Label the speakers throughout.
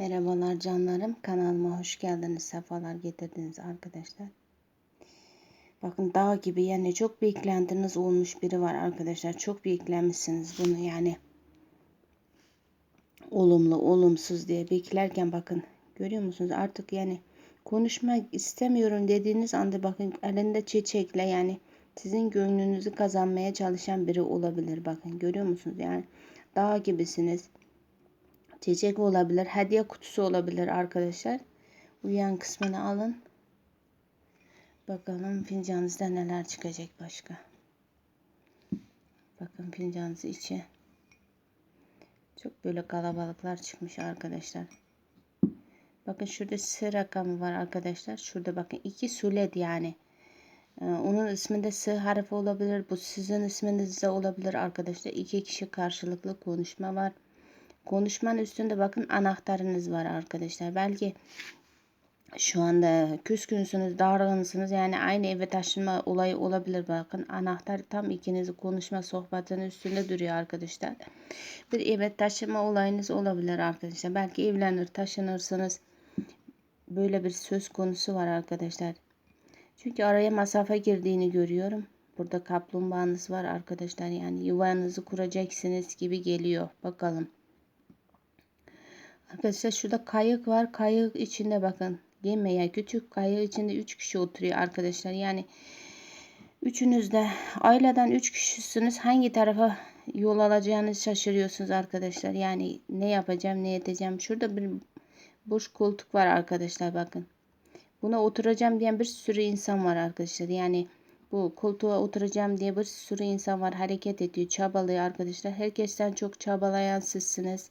Speaker 1: Merhabalar canlarım. Kanalıma hoş geldiniz. Sefalar getirdiniz arkadaşlar. Bakın dağ gibi yani çok beklentiniz olmuş biri var arkadaşlar. Çok beklemişsiniz bunu yani. Olumlu, olumsuz diye beklerken bakın görüyor musunuz? Artık yani konuşmak istemiyorum dediğiniz anda bakın elinde çiçekle yani sizin gönlünüzü kazanmaya çalışan biri olabilir. Bakın görüyor musunuz? Yani dağ gibisiniz Çiçek olabilir. Hediye kutusu olabilir arkadaşlar. Uyan kısmını alın. Bakalım fincanınızda neler çıkacak başka. Bakın fincanınız içi. Çok böyle kalabalıklar çıkmış arkadaşlar. Bakın şurada S rakamı var arkadaşlar. Şurada bakın iki sulet yani. Ee, onun isminde S harfi olabilir. Bu sizin isminizde olabilir arkadaşlar. İki kişi karşılıklı konuşma var. Konuşmanın üstünde bakın anahtarınız var arkadaşlar. Belki şu anda küskünsünüz, dargınsınız. Yani aynı eve taşınma olayı olabilir. Bakın anahtar tam ikinizi konuşma sohbetinin üstünde duruyor arkadaşlar. Bir eve taşınma olayınız olabilir arkadaşlar. Belki evlenir, taşınırsınız. Böyle bir söz konusu var arkadaşlar. Çünkü araya mesafe girdiğini görüyorum. Burada kaplumbağanız var arkadaşlar. Yani yuvanızı kuracaksınız gibi geliyor. Bakalım. Arkadaşlar şurada kayık var. Kayık içinde bakın. Ya küçük kayık içinde 3 kişi oturuyor arkadaşlar. Yani üçünüz de aileden 3 kişisiniz. Hangi tarafa yol alacağınızı şaşırıyorsunuz arkadaşlar. Yani ne yapacağım ne edeceğim. Şurada bir boş koltuk var arkadaşlar bakın. Buna oturacağım diyen bir sürü insan var arkadaşlar. Yani bu koltuğa oturacağım diye bir sürü insan var. Hareket ediyor, çabalıyor arkadaşlar. Herkesten çok çabalayan sizsiniz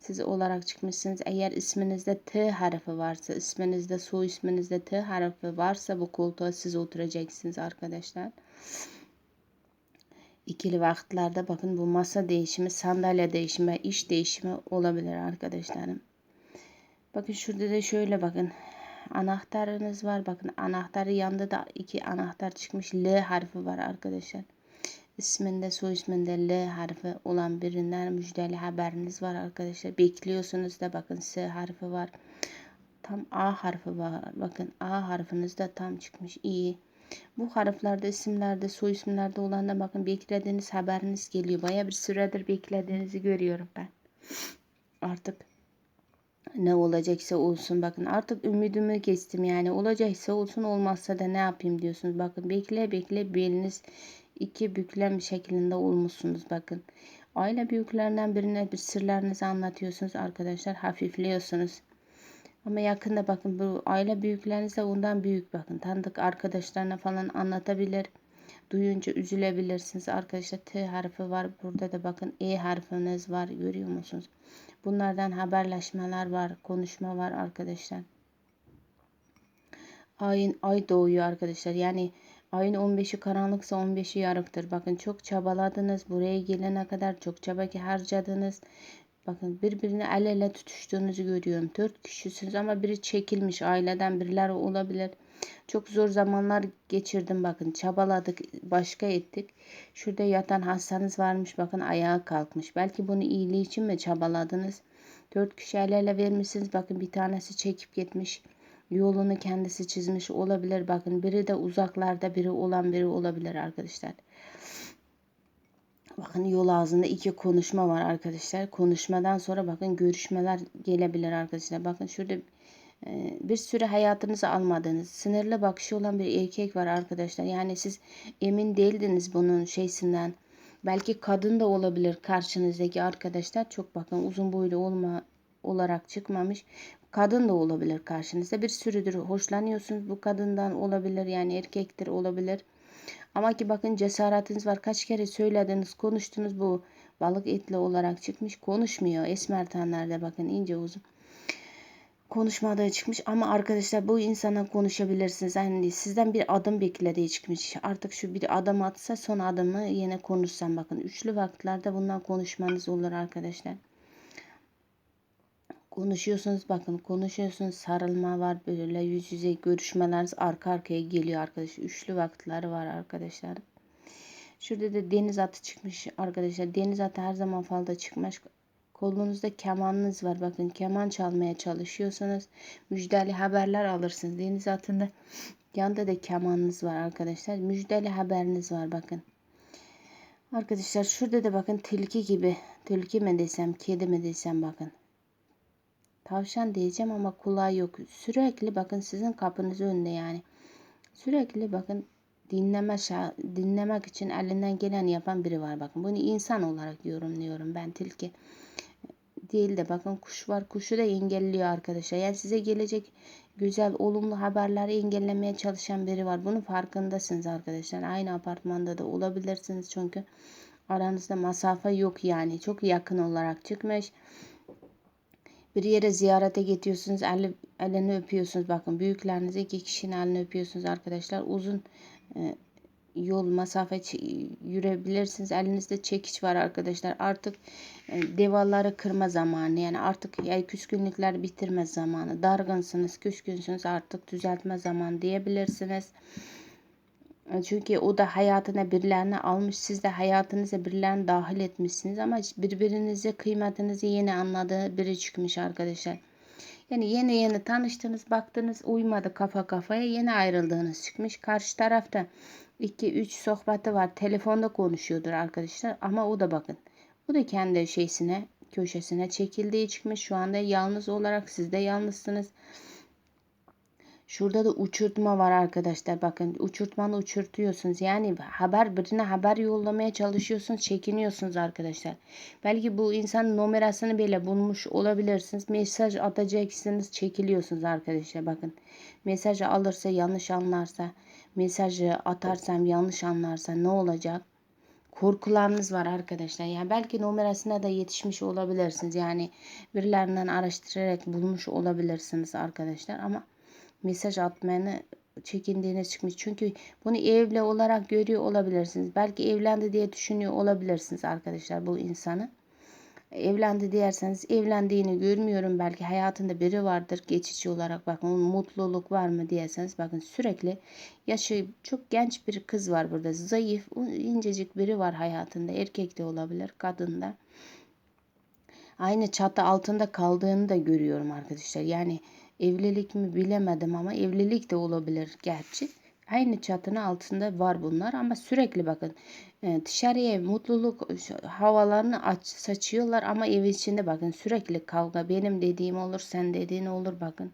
Speaker 1: siz olarak çıkmışsınız. Eğer isminizde T harfi varsa, isminizde soy isminizde T harfi varsa bu koltuğa siz oturacaksınız arkadaşlar. İkili vakitlerde bakın bu masa değişimi, sandalye değişimi, iş değişimi olabilir arkadaşlarım. Bakın şurada da şöyle bakın. Anahtarınız var. Bakın anahtarı yanında da iki anahtar çıkmış. L harfi var arkadaşlar isminde soy isminde L harfi olan birinden müjdeli haberiniz var arkadaşlar. Bekliyorsunuz da bakın S harfi var. Tam A harfi var. Bakın A harfiniz de tam çıkmış. İyi. Bu harflerde isimlerde soy isimlerde olan da bakın beklediğiniz haberiniz geliyor. Baya bir süredir beklediğinizi görüyorum ben. Artık ne olacaksa olsun bakın artık ümidimi kestim yani olacaksa olsun olmazsa da ne yapayım diyorsunuz bakın bekle bekle beliniz iki büklem şeklinde olmuşsunuz bakın. Aile büyüklerinden birine bir sırlarınızı anlatıyorsunuz arkadaşlar. Hafifliyorsunuz. Ama yakında bakın bu aile büyükleriniz de ondan büyük bakın. Tanıdık arkadaşlarına falan anlatabilir. Duyunca üzülebilirsiniz. Arkadaşlar T harfi var. Burada da bakın E harfiniz var. Görüyor musunuz? Bunlardan haberleşmeler var. Konuşma var arkadaşlar. Ayın ay doğuyor arkadaşlar. Yani Ayın 15'i karanlıksa 15'i yarıktır. Bakın çok çabaladınız. Buraya gelene kadar çok çaba harcadınız. Bakın birbirine el ele tutuştuğunuzu görüyorum. Dört kişisiniz ama biri çekilmiş. Aileden birileri olabilir. Çok zor zamanlar geçirdim bakın. Çabaladık, başka ettik. Şurada yatan hastanız varmış. Bakın ayağa kalkmış. Belki bunu iyiliği için mi çabaladınız? Dört kişi el ele vermişsiniz. Bakın bir tanesi çekip gitmiş yolunu kendisi çizmiş olabilir. Bakın biri de uzaklarda biri olan biri olabilir arkadaşlar. Bakın yol ağzında iki konuşma var arkadaşlar. Konuşmadan sonra bakın görüşmeler gelebilir arkadaşlar. Bakın şurada e, bir süre hayatınızı almadığınız sınırlı bakışı olan bir erkek var arkadaşlar. Yani siz emin değildiniz bunun şeysinden. Belki kadın da olabilir karşınızdaki arkadaşlar. Çok bakın uzun boylu olma olarak çıkmamış kadın da olabilir karşınızda. Bir sürüdür hoşlanıyorsunuz bu kadından olabilir yani erkektir olabilir. Ama ki bakın cesaretiniz var. Kaç kere söylediniz, konuştunuz bu balık etli olarak çıkmış. Konuşmuyor. Esmer tenlerde bakın ince uzun. Konuşmada çıkmış ama arkadaşlar bu insana konuşabilirsiniz. Yani sizden bir adım beklediği çıkmış. Artık şu bir adım atsa son adımı yine konuşsam bakın. Üçlü vakitlerde bundan konuşmanız olur arkadaşlar. Konuşuyorsunuz bakın konuşuyorsunuz sarılma var böyle yüz yüze görüşmeler arka arkaya geliyor arkadaşlar. Üçlü vakitler var arkadaşlar. Şurada da deniz atı çıkmış arkadaşlar. Deniz atı her zaman falda çıkmış. Kolunuzda kemanınız var. Bakın keman çalmaya çalışıyorsanız müjdeli haberler alırsınız. Deniz altında yanda da kemanınız var arkadaşlar. Müjdeli haberiniz var bakın. Arkadaşlar şurada da bakın tilki gibi. Tilki mi desem, kedi mi desem bakın. Tavşan diyeceğim ama kulağı yok. Sürekli bakın sizin kapınız önünde yani. Sürekli bakın dinleme dinlemek için elinden gelen yapan biri var bakın. Bunu insan olarak yorumluyorum ben tilki değil de bakın kuş var. Kuşu da engelliyor arkadaşlar. Yani size gelecek güzel olumlu haberleri engellemeye çalışan biri var. Bunun farkındasınız arkadaşlar. Aynı apartmanda da olabilirsiniz çünkü aranızda masafe yok yani. Çok yakın olarak çıkmış. Bir yere ziyarete gidiyorsunuz. El, elini öpüyorsunuz. Bakın büyüklerinize iki kişinin elini öpüyorsunuz arkadaşlar. Uzun e, yol mesafe yürüyebilirsiniz. Elinizde çekiç var arkadaşlar. Artık e, devaları kırma zamanı. Yani artık ya küskünlükler bitirme zamanı. Dargınsınız, küskünsünüz artık düzeltme zamanı diyebilirsiniz. E, çünkü o da hayatına birilerini almış. Siz de hayatınıza birilerini dahil etmişsiniz. Ama birbirinize kıymetinizi yeni anladığı biri çıkmış arkadaşlar. Yani yeni yeni tanıştınız, baktınız uymadı kafa kafaya yeni ayrıldığınız çıkmış. Karşı tarafta 2-3 sohbeti var. Telefonda konuşuyordur arkadaşlar ama o da bakın. O da kendi şeysine, köşesine çekildiği çıkmış. Şu anda yalnız olarak siz de yalnızsınız. Şurada da uçurtma var arkadaşlar. Bakın uçurtmanı uçurtuyorsunuz. Yani haber birine haber yollamaya çalışıyorsunuz. Çekiniyorsunuz arkadaşlar. Belki bu insan numarasını bile bulmuş olabilirsiniz. Mesaj atacaksınız. Çekiliyorsunuz arkadaşlar. Bakın mesajı alırsa yanlış anlarsa mesajı atarsam yanlış anlarsa ne olacak? Korkularınız var arkadaşlar. Yani belki numarasına da yetişmiş olabilirsiniz. Yani birilerinden araştırarak bulmuş olabilirsiniz arkadaşlar. Ama mesaj atmanı çekindiğiniz çıkmış. Çünkü bunu evli olarak görüyor olabilirsiniz. Belki evlendi diye düşünüyor olabilirsiniz arkadaşlar bu insanı. Evlendi derseniz evlendiğini görmüyorum. Belki hayatında biri vardır geçici olarak. Bakın mutluluk var mı diyerseniz bakın sürekli yaşı çok genç bir kız var burada. Zayıf, incecik biri var hayatında. Erkek de olabilir, kadın da. Aynı çatı altında kaldığını da görüyorum arkadaşlar. Yani evlilik mi bilemedim ama evlilik de olabilir gerçi. Aynı çatının altında var bunlar ama sürekli bakın e, dışarıya mutluluk havalarını aç, saçıyorlar ama ev içinde bakın sürekli kavga. Benim dediğim olur sen dediğin olur bakın.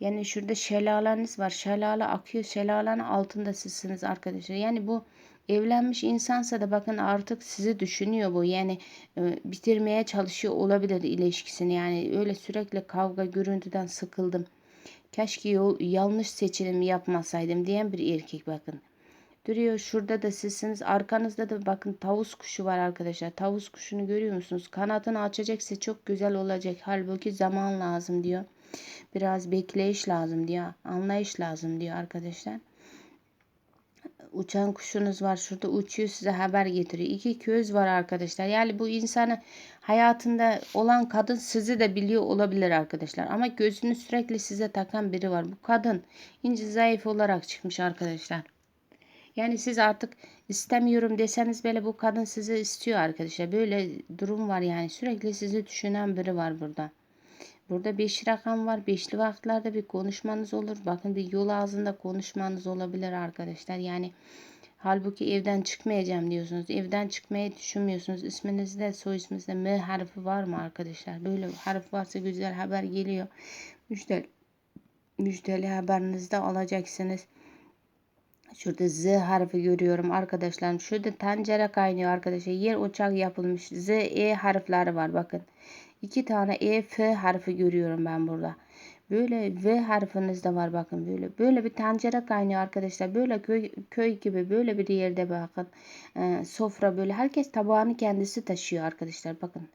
Speaker 1: Yani şurada şelaleniz var. Şelale akıyor. Şelalenin altında sizsiniz arkadaşlar. Yani bu evlenmiş insansa da bakın artık sizi düşünüyor bu. Yani e, bitirmeye çalışıyor olabilir ilişkisini. Yani öyle sürekli kavga gürültüden sıkıldım. Keşke yol, yanlış seçim yapmasaydım diyen bir erkek bakın. Duruyor şurada da sizsiniz. Arkanızda da bakın tavus kuşu var arkadaşlar. Tavus kuşunu görüyor musunuz? Kanadını açacaksa çok güzel olacak. Halbuki zaman lazım diyor. Biraz bekleyiş lazım diyor. Anlayış lazım diyor arkadaşlar uçan kuşunuz var şurada uçuyor size haber getiriyor. İki köz var arkadaşlar. Yani bu insanı hayatında olan kadın sizi de biliyor olabilir arkadaşlar. Ama gözünü sürekli size takan biri var. Bu kadın ince zayıf olarak çıkmış arkadaşlar. Yani siz artık istemiyorum deseniz bile bu kadın sizi istiyor arkadaşlar. Böyle durum var yani sürekli sizi düşünen biri var burada. Burada 5 rakam var. Beşli vaktlerde bir konuşmanız olur. Bakın bir yol ağzında konuşmanız olabilir arkadaşlar. Yani halbuki evden çıkmayacağım diyorsunuz. Evden çıkmayı düşünmüyorsunuz. İsminizde soy isminizde M harfi var mı arkadaşlar? Böyle harf varsa güzel haber geliyor. Müjdeli, müjdeli haberinizde alacaksınız. Şurada Z harfi görüyorum arkadaşlar. Şurada tencere kaynıyor arkadaşlar. Yer uçak yapılmış. Z, E harfleri var bakın. İki tane E, F harfi görüyorum ben burada. Böyle V harfiniz de var bakın böyle. Böyle bir tencere kaynıyor arkadaşlar. Böyle köy, köy gibi böyle bir yerde bakın. Ee, sofra böyle. Herkes tabağını kendisi taşıyor arkadaşlar bakın.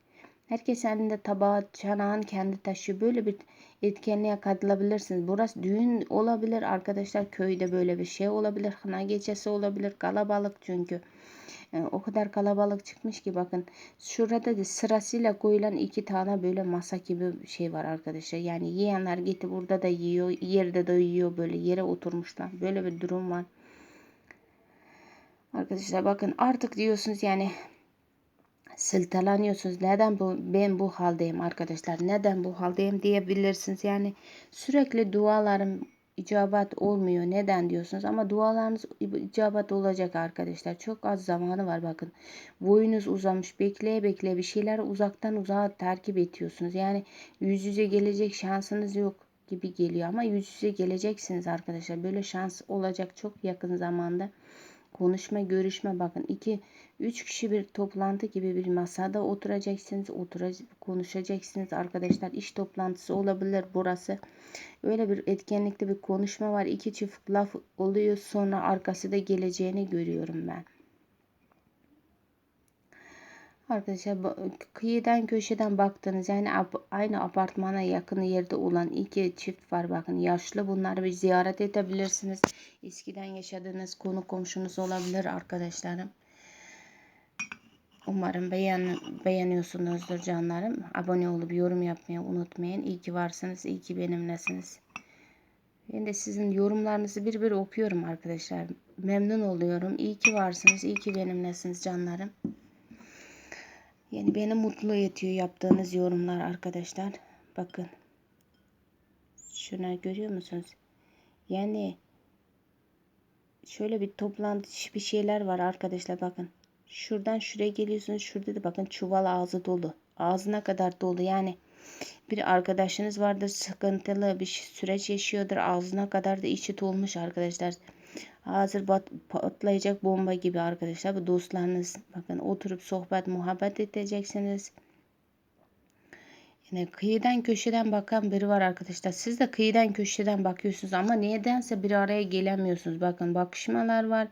Speaker 1: Herkes elinde tabağı, çanağını kendi taşıyor. Böyle bir etkinliğe katılabilirsiniz. Burası düğün olabilir arkadaşlar. Köyde böyle bir şey olabilir. Hına gecesi olabilir. Kalabalık çünkü. Yani o kadar kalabalık çıkmış ki bakın. Şurada da sırasıyla koyulan iki tane böyle masa gibi şey var arkadaşlar. Yani yiyenler gitti burada da yiyor. Yerde de yiyor böyle yere oturmuşlar. Böyle bir durum var. Arkadaşlar bakın artık diyorsunuz yani siltelanıyorsunuz. Neden bu ben bu haldeyim arkadaşlar? Neden bu haldeyim diyebilirsiniz. Yani sürekli dualarım icabet olmuyor. Neden diyorsunuz? Ama dualarınız icabet olacak arkadaşlar. Çok az zamanı var bakın. Boyunuz uzamış. Bekleye bekleye bir şeyler uzaktan uzağa takip ediyorsunuz. Yani yüz yüze gelecek şansınız yok gibi geliyor ama yüz yüze geleceksiniz arkadaşlar. Böyle şans olacak çok yakın zamanda konuşma, görüşme bakın. 2 3 kişi bir toplantı gibi bir masada oturacaksınız, otura konuşacaksınız arkadaşlar. İş toplantısı olabilir burası. Öyle bir etkinlikte bir konuşma var. iki çift laf oluyor sonra arkası da geleceğini görüyorum ben. Arkadaşlar kıyıdan köşeden baktınız yani aynı apartmana yakın yerde olan iki çift var bakın yaşlı bunları bir ziyaret edebilirsiniz. Eskiden yaşadığınız konu komşunuz olabilir arkadaşlarım. Umarım beğen, beğeniyorsunuzdur canlarım. Abone olup yorum yapmayı unutmayın. İyi ki varsınız, iyi ki benimlesiniz. Ben de sizin yorumlarınızı bir bir okuyorum arkadaşlar. Memnun oluyorum. İyi ki varsınız, iyi ki benimlesiniz canlarım. Yani beni mutlu ediyor yaptığınız yorumlar arkadaşlar. Bakın. Şuna görüyor musunuz? Yani şöyle bir toplantı bir şeyler var arkadaşlar bakın. Şuradan şuraya geliyorsunuz. Şurada da bakın çuval ağzı dolu. Ağzına kadar dolu. Yani bir arkadaşınız vardır sıkıntılı bir süreç yaşıyordur. Ağzına kadar da içi dolmuş arkadaşlar. Hazır patlayacak bomba gibi arkadaşlar. Bu dostlarınız bakın oturup sohbet muhabbet edeceksiniz. Yine kıyıdan köşeden bakan biri var arkadaşlar. Siz de kıyıdan köşeden bakıyorsunuz ama nedense bir araya gelemiyorsunuz. Bakın bakışmalar var,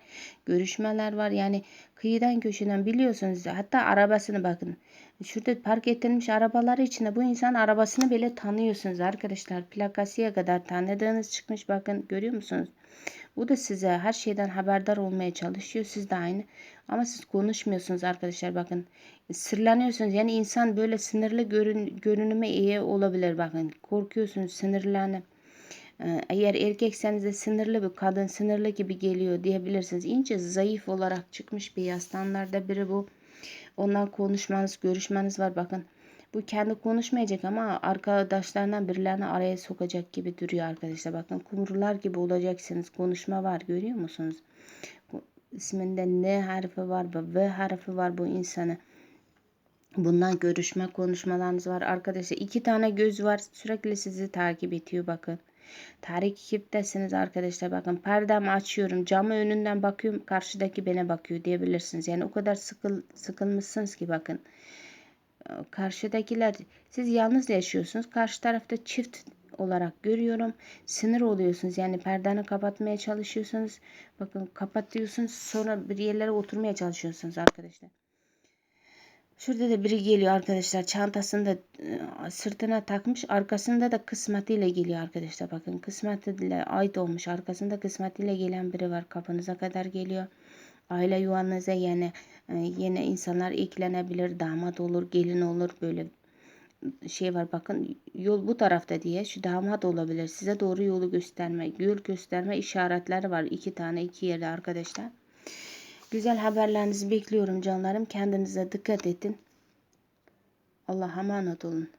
Speaker 1: görüşmeler var. Yani kıyıdan köşeden biliyorsunuz. Hatta arabasını bakın. Şurada park ettirilmiş arabaları içinde bu insan arabasını bile tanıyorsunuz arkadaşlar. Plakasıya kadar tanıdığınız çıkmış. Bakın görüyor musunuz? Bu da size her şeyden haberdar olmaya çalışıyor. Siz de aynı. Ama siz konuşmuyorsunuz arkadaşlar bakın. Sırlanıyorsunuz. Yani insan böyle sınırlı görün, görünüme iyi olabilir bakın. Korkuyorsunuz sinirlenip. Ee, eğer erkekseniz de sınırlı bir kadın sınırlı gibi geliyor diyebilirsiniz. İnce zayıf olarak çıkmış bir yastanlarda biri bu. Ondan konuşmanız, görüşmeniz var bakın. Bu kendi konuşmayacak ama arkadaşlarından birilerini araya sokacak gibi duruyor arkadaşlar. Bakın kumrular gibi olacaksınız. Konuşma var görüyor musunuz? Bu isminde N harfi var, V harfi var bu insanı. Bundan görüşme konuşmalarınız var. Arkadaşlar iki tane göz var. Sürekli sizi takip ediyor bakın. Tarih ekiptesiniz arkadaşlar. Bakın perdemi açıyorum. Camı önünden bakıyorum. Karşıdaki bana bakıyor diyebilirsiniz. Yani o kadar sıkıl, sıkılmışsınız ki bakın karşıdakiler siz yalnız yaşıyorsunuz. Karşı tarafta çift olarak görüyorum. Sinir oluyorsunuz. Yani perdeni kapatmaya çalışıyorsunuz. Bakın kapatıyorsunuz. Sonra bir yerlere oturmaya çalışıyorsunuz arkadaşlar. Şurada da biri geliyor arkadaşlar. Çantasını da e, sırtına takmış. Arkasında da kısmetiyle geliyor arkadaşlar. Bakın kısmetiyle ait olmuş. Arkasında kısmetiyle gelen biri var. Kapınıza kadar geliyor. Aile yuvanıza yeni e, yeni insanlar eklenebilir. Damat olur, gelin olur böyle şey var bakın yol bu tarafta diye şu damat olabilir. Size doğru yolu gösterme, yol gösterme işaretleri var. iki tane iki yerde arkadaşlar. Güzel haberlerinizi bekliyorum canlarım. Kendinize dikkat edin. Allah'a emanet olun.